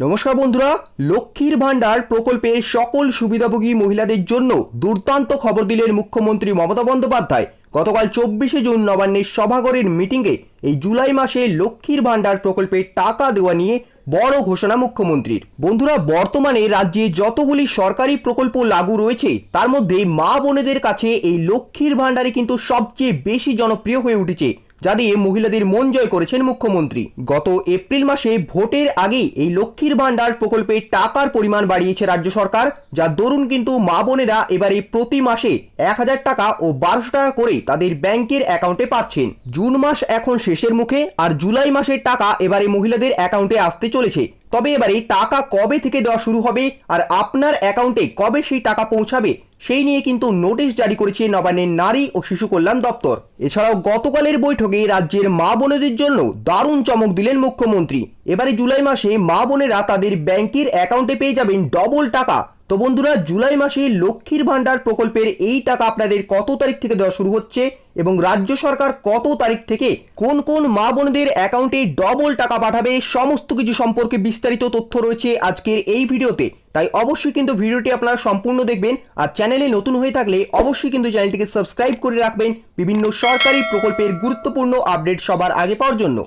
নমস্কার বন্ধুরা, লক্ষ্মীর ভাণ্ডার প্রকল্পের সকল সুবিধাভোগী মহিলাদের জন্য দুর্দান্ত খবর দিলেন মুখ্যমন্ত্রী মমতা বন্দ্যোপাধ্যায়। গতকাল চব্বিশে জুন নবান্নের সভাঘরের মিটিংয়ে এই জুলাই মাসে লক্ষ্মীর ভাণ্ডার প্রকল্পের টাকা দেওয়া নিয়ে বড় ঘোষণা মুখ্যমন্ত্রীর। বন্ধুরা, বর্তমানে রাজ্যে যতগুলি সরকারি প্রকল্প লাগু রয়েছে, তার মধ্যে মা বোনেদের কাছে এই লক্ষ্মীর ভাণ্ডারই কিন্তু সবচেয়ে বেশি জনপ্রিয় হয়ে উঠেছে। যা দিয়ে মহিলাদের মন জয় করেছেন মুখ্যমন্ত্রী। গত এপ্রিল মাসে ভোটের আগেই এই লক্ষ্মীর ভাণ্ডার প্রকল্পে টাকার পরিমাণ বাড়িয়েছে রাজ্য সরকার, যা দরুন কিন্তু মা বোনেরা এবারে প্রতি মাসে এক হাজার টাকা ও বারোশো টাকা করে তাদের ব্যাংকের অ্যাকাউন্টে পাচ্ছেন। জুন মাস এখন শেষের মুখে আর জুলাই মাসের টাকা এবারে মহিলাদের অ্যাকাউন্টে আসতে চলেছে। তবে এবারে টাকা কবে থেকে দেওয়া শুরু হবে আর আপনার অ্যাকাউন্টে কবে সেই টাকা পৌঁছাবে, সেই নিয়ে কিন্তু নোটিশ জারি করেছে নবান্নের নারী ও শিশু কল্যাণ দপ্তর। এছাড়াও গতকালের বৈঠকে রাজ্যের মা বোনেদের জন্য দারুণ চমক দিলেন মুখ্যমন্ত্রী। এবারে জুলাই মাসে মা বোনেরা তাদের ব্যাংকের অ্যাকাউন্টে পেয়ে যাবেন ডবল টাকা। তো বন্ধুরা, জুলাই মাসে লক্ষ্মীর ভাণ্ডার প্রকল্পের এই টাকা আপনাদের কত তারিখ থেকে দেওয়া শুরু হচ্ছে এবং রাজ্য সরকার কত তারিখ থেকে কোন কোন মা বোনদের অ্যাকাউন্টে ডবল টাকা পাঠাবে, সমস্ত কিছু সম্পর্কে বিস্তারিত তথ্য রয়েছে আজকের এই ভিডিওতে। তাই অবশ্যই কিন্তু ভিডিওটি আপনারা সম্পূর্ণ দেখবেন আর চ্যানেলে নতুন হয়ে থাকলে অবশ্যই কিন্তু চ্যানেলটিকে সাবস্ক্রাইব করে রাখবেন বিভিন্ন সরকারি প্রকল্পের গুরুত্বপূর্ণ আপডেট সবার আগে পাওয়ার জন্য।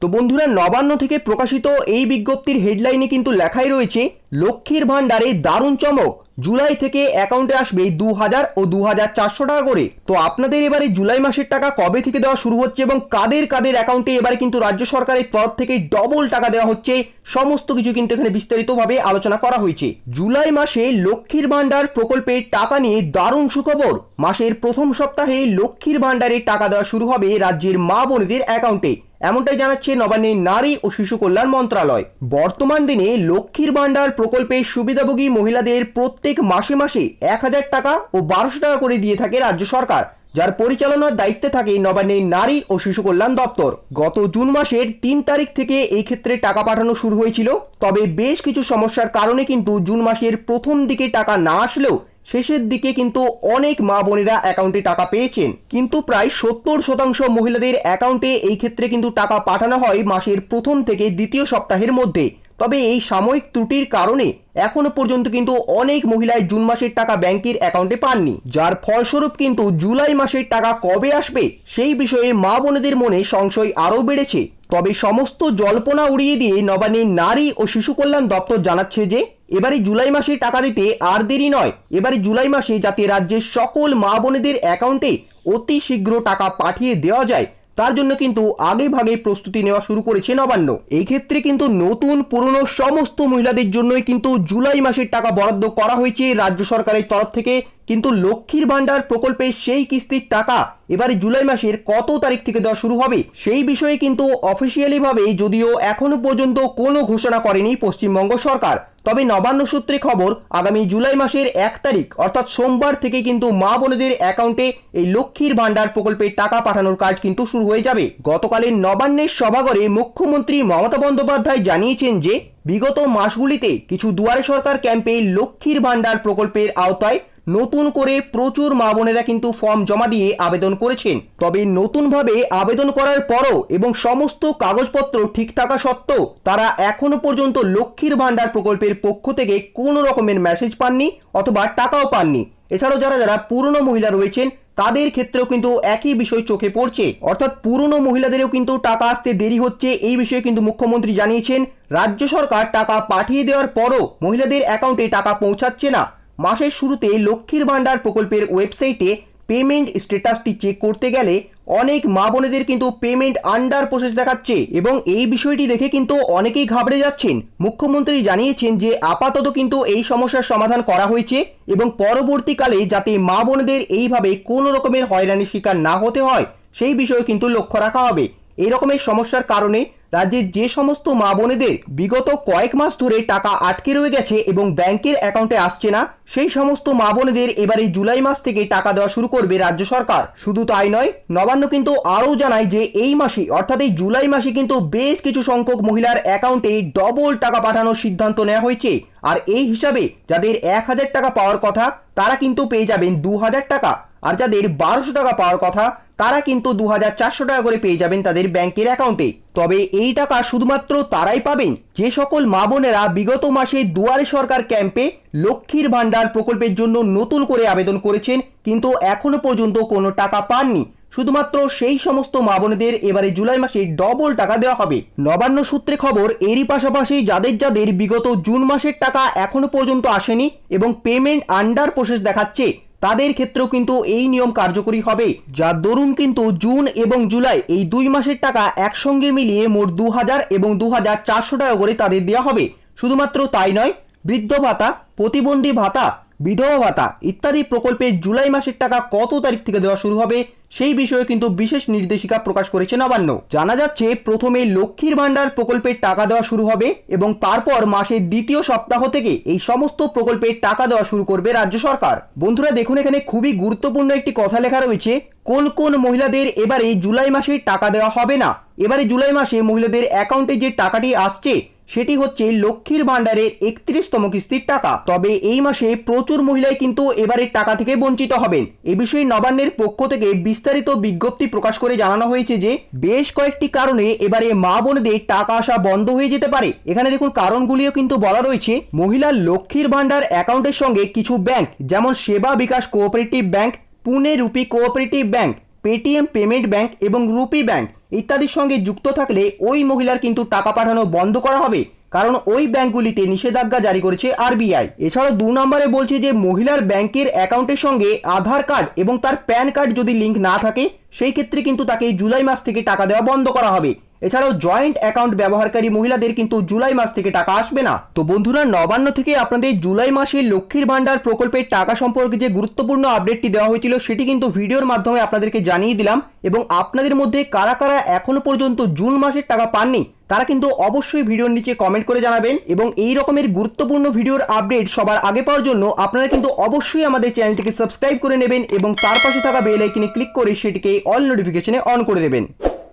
তো বন্ধুরা, নবান্ন থেকে প্রকাশিত এই বিজ্ঞপ্তির হেডলাইনে কিন্তু লেখাই রয়েছে, লক্ষ্মীর ভাণ্ডারে দারুণ চমক। জুলাই থেকে অ্যাকাউন্টে আসবে দু হাজার ও দু হাজার চারশো টাকা করে। তো আপনাদের এবারে জুলাই মাসের টাকা কবে থেকে দেওয়া শুরু হচ্ছে এবং কাদের কাদের অ্যাকাউন্টে এবারে কিন্তু রাজ্য সরকারের তরফ থেকে ডবল টাকা দেওয়া হচ্ছে, সমস্ত কিছু কিন্তু এখানে বিস্তারিতভাবে আলোচনা করা হয়েছে। জুলাই মাসে লক্ষ্মীর ভাণ্ডার প্রকল্পের টাকা নিয়ে দারুণ সুখবর। মাসের প্রথম সপ্তাহে লক্ষ্মীর ভাণ্ডারের টাকা দেওয়া শুরু হবে রাজ্যের মা বোনেদের অ্যাকাউন্টে। এমনটাই জানাচ্ছে নবান্নের নারী ও শিশু কল্যাণ মন্ত্রণালয় বর্তমান দিনে লক্ষ্মীর ভাণ্ডার প্রকল্পের সুবিধাভোগী মহিলাদের প্রত্যেক মাসে মাসে এক হাজার টাকা ও বারোশো টাকা করে দিয়ে থাকে রাজ্য সরকার, যার পরিচালনার দায়িত্বে থাকে নবান্নের নারী ও শিশু কল্যাণ দপ্তর। গত জুন মাসের তিন তারিখ থেকে এই ক্ষেত্রে টাকা পাঠানো শুরু হয়েছিল, তবে বেশ কিছু সমস্যার কারণে কিন্তু জুন মাসের প্রথম দিকে টাকা না আসলেও শেষের দিকে কিন্তু অনেক মা বোনেরা অ্যাকাউন্টে টাকা পেয়েছেন। কিন্তু প্রায় সত্তর শতাংশ মহিলাদের অ্যাকাউন্টে এই ক্ষেত্রে কিন্তু টাকা পাঠানো হয় মাসের প্রথম থেকে দ্বিতীয় সপ্তাহের মধ্যে। তবে এই সাময়িক ত্রুটির কারণে এখনও পর্যন্ত কিন্তু অনেক মহিলাই জুন মাসের টাকা ব্যাংকের অ্যাকাউন্টে পাননি। যার ফলস্বরূপ কিন্তু জুলাই মাসের টাকা কবে আসবে সেই বিষয়ে মা বোনেদের মনে সংশয় আরও বেড়েছে। তবে সমস্ত জল্পনা উড়িয়ে দিয়ে নবান্নের নারী ও শিশু কল্যাণ দপ্তর জানাচ্ছে যে, এবারে জুলাই মাসে টাকা দিতে আর দেরি নয়। এবারে জুলাই মাসে যাতে রাজ্যের সকল মা বোনেদের অ্যাকাউন্টে অতি শীঘ্র টাকা পাঠিয়ে দেওয়া যায় তার জন্য কিন্তু আগে ভাগে প্রস্তুতি নেওয়া শুরু করেছে নবান্ন। এই ক্ষেত্রে কিন্তু নতুন, পুরনো সমস্ত মহিলাদের জন্যই কিন্তু জুলাই মাসের টাকা বরাদ্দ করা হয়েছে রাজ্য সরকারের তরফ থেকে। কিন্তু লক্ষ্মীর ভাণ্ডার প্রকল্পের সেই কিস্তির টাকা এবারে জুলাই মাসের কত তারিখ থেকে দেওয়া শুরু হবে সেই বিষয়ে কিন্তু অফিসিয়ালি ভাবে যদিও এখনও পর্যন্ত কোনো ঘোষণা করেনি পশ্চিমবঙ্গ সরকার। তবে নবান্ন সূত্রে খবর, আগামী জুলাই মাসের এক তারিখ, অর্থাৎ সোমবার থেকে কিন্তু মা বোনেদের অ্যাকাউন্টে এই লক্ষ্মীর ভাণ্ডার প্রকল্পের টাকা পাঠানোর কাজ কিন্তু শুরু হয়ে যাবে। গতকালের নবান্নের সভাগরে মুখ্যমন্ত্রী মমতা বন্দ্যোপাধ্যায় জানিয়েছেন যে, বিগত মাসগুলিতে কিছু দুয়ারে সরকার ক্যাম্পে লক্ষ্মীর ভাণ্ডার প্রকল্পের আওতায় নতুন করে প্রচুর মা বোনেরা কিন্তু ফর্ম জমা দিয়ে আবেদন করেছেন। তবে নতুনভাবে আবেদন করার পরও এবং সমস্ত কাগজপত্র ঠিক থাকা সত্ত্বেও তারা এখনও পর্যন্ত লক্ষ্মীর ভাণ্ডার প্রকল্পের পক্ষ থেকে কোনো রকমের মেসেজ পাননি অথবা টাকাও পাননি। এছাড়াও যারা যারা পুরনো মহিলা রয়েছেন, তাদের ক্ষেত্রেও কিন্তু একই বিষয় চোখে পড়ছে। অর্থাৎ পুরনো মহিলাদেরও কিন্তু টাকা আসতে দেরি হচ্ছে এই বিষয়ে কিন্তু মুখ্যমন্ত্রী জানিয়েছেন। রাজ্য সরকার টাকা পাঠিয়ে দেওয়ার পরও মহিলাদের অ্যাকাউন্টে টাকা পৌঁছাচ্ছে না। মাসের শুরুতে লক্ষ্মীর ভাণ্ডার প্রকল্পের ওয়েবসাইটে পেমেন্ট স্ট্যাটাসটি চেক করতে গেলে অনেক মা বোনেদের কিন্তু পেমেন্ট আন্ডার প্রসেস দেখাচ্ছে এবং এই বিষয়টি দেখে কিন্তু অনেকেই ঘাবড়ে যাচ্ছেন। মুখ্যমন্ত্রী জানিয়েছেন যে আপাতত কিন্তু এই সমস্যার সমাধান করা হয়েছে এবং পরবর্তীকালে যাতে মা বোনেদের এইভাবে কোনো রকমের হয়রানির শিকার না হতে হয়, সেই বিষয়ে কিন্তু লক্ষ্য রাখা হবে। এই রকমের সমস্যার কারণে রাজ্যের যে সমস্ত মা বোনেদের বিগত কয়েক মাস ধরে টাকা আটকে রয়ে গেছে এবং ব্যাংকের অ্যাকাউন্টে আসছে না, সেই সমস্ত মা বোনেদের এবারে জুলাই মাস থেকে টাকা দেওয়া শুরু করবে রাজ্য সরকার। শুধু তাই নয়, নবান্ন কিন্তু আরও জানায় যে এই মাসে, অর্থাৎ এই জুলাই মাসে কিন্তু বেশ কিছু সংখ্যক মহিলার অ্যাকাউন্টে ডবল টাকা পাঠানোর সিদ্ধান্ত নেওয়া হয়েছে। আর এই হিসাবে যাদের এক হাজার টাকা পাওয়ার কথা, তারা কিন্তু পেয়ে যাবেন দু হাজার টাকা। আর যাদের বারোশো টাকা পাওয়ার কথা, তারা কিন্তু দু হাজার চারশো টাকা করে পেয়ে যাবেন তাদের ব্যাংকের অ্যাকাউন্টে। তবে এই টাকা শুধুমাত্র তারাই পাবেন যে সকল মা বোনেরা বিগত মাসে দুয়ারে সরকার ক্যাম্পে লক্ষ্মীর ভাণ্ডার প্রকল্পের জন্য নতুন করে আবেদন করেছেন, কিন্তু এখনও পর্যন্ত কোনো টাকা পাননি। শুধুমাত্র সেই সমস্ত মা বোনেদের এবারে জুলাই মাসে ডবল টাকা দেওয়া হবে। নবান্ন সূত্রে খবর, এরই পাশাপাশি যাদের যাদের বিগত জুন মাসের টাকা এখনও পর্যন্ত আসেনি এবং পেমেন্ট আন্ডার প্রসেস দেখাচ্ছে তাদের ক্ষেত্রেও কিন্তু এই নিয়ম কার্যকরী হবে যার দরুন কিন্তু জুন এবং জুলাই এই দুই মাসের টাকা একসঙ্গে মিলিয়ে মোট দু হাজার এবং দু হাজার চারশো টাকা করে তাদের দেওয়া হবে। শুধুমাত্র তাই নয়, বৃদ্ধ ভাতা, প্রতিবন্ধী ভাতা, বিধবা ভাতা ইত্যাদি প্রকল্পে জুলাই মাসের টাকা কত তারিখ থেকে দেওয়া শুরু হবে সেই বিষয়ে কিন্তু বিশেষ নির্দেশিকা প্রকাশ করেছে নবান্ন। জানা যাচ্ছে, প্রথমে লক্ষ্মীর ভাণ্ডার প্রকল্পের টাকা দেওয়া শুরু হবে এবং তারপর মাসের দ্বিতীয় সপ্তাহ থেকে এই সমস্ত প্রকল্পের টাকা দেওয়া শুরু করবে রাজ্য সরকার। বন্ধুরা, দেখুন এখানে খুবই গুরুত্বপূর্ণ একটি কথা লেখা রয়েছে, কোন কোন মহিলাদের এবারে জুলাই মাসে টাকা দেওয়া হবে না? এবারে জুলাই মাসে মহিলাদের অ্যাকাউন্টে যে টাকাটি আসছে সেটি হচ্ছে লক্ষ্মীর ভাণ্ডারের একত্রিশতম কিস্তির টাকা। তবে এই মাসে প্রচুর মহিলাই কিন্তু এবারের টাকা থেকে বঞ্চিত হবেন। এ বিষয়ে নবান্নের পক্ষ থেকে বিস্তারিত বিজ্ঞপ্তি প্রকাশ করে জানানো হয়েছে যে, বেশ কয়েকটি কারণে এবারে মা বোনদের টাকা আসা বন্ধ হয়ে যেতে পারে। এখানে দেখুন, কারণগুলিও কিন্তু বলা রয়েছে। মহিলার লক্ষ্মীর ভাণ্ডার অ্যাকাউন্টের সঙ্গে কিছু ব্যাংক, যেমন Seva Vikas cooperative bank, Pune rupee cooperative bank, Paytm payment bank এবং রুপি ব্যাংক। ইত্যাদির সঙ্গে যুক্ত থাকলে ওই মহিলার কিন্তু টাকা পাঠানো বন্ধ করা হবে। কারণ ওই ব্যাংকগুলিতে নিষেধাজ্ঞা জারি করেছে আরবিআই এছাড়াও দু নম্বরে বলছে যে, মহিলার ব্যাংকের অ্যাকাউন্টের সঙ্গে আধার কার্ড এবং তার প্যান কার্ড যদি লিঙ্ক না থাকে, সেই ক্ষেত্রে কিন্তু তাকে জুলাই মাস থেকে টাকা দেওয়া বন্ধ করা হবে। এছাড়াও জয়েন্ট অ্যাকাউন্ট ব্যবহারকারী মহিলাদের কিন্তু জুলাই মাস থেকে টাকা আসবে না। তো বন্ধুরা, নবান্ন থেকে আপনাদের জুলাই মাসে লক্ষ্মীর ভাণ্ডার প্রকল্পের টাকা সম্পর্কে যে গুরুত্বপূর্ণ আপডেটটি দেওয়া হয়েছিল, সেটি কিন্তু ভিডিওর মাধ্যমে আপনাদেরকে জানিয়ে দিলাম এবং আপনাদের মধ্যে কারা কারা এখনও পর্যন্ত জুন মাসের টাকা পাননি, তারা কিন্তু অবশ্যই ভিডিওর নিচে কমেন্ট করে জানাবেন এবং এই রকমের গুরুত্বপূর্ণ ভিডিওর আপডেট সবার আগে পাওয়ার জন্য আপনারা কিন্তু অবশ্যই আমাদের চ্যানেলটিকে সাবস্ক্রাইব করে নেবেন এবং তার পাশে থাকা বেল আইকনে ক্লিক করে সেটিকে অল নোটিফিকেশনে অন করে দেবেন।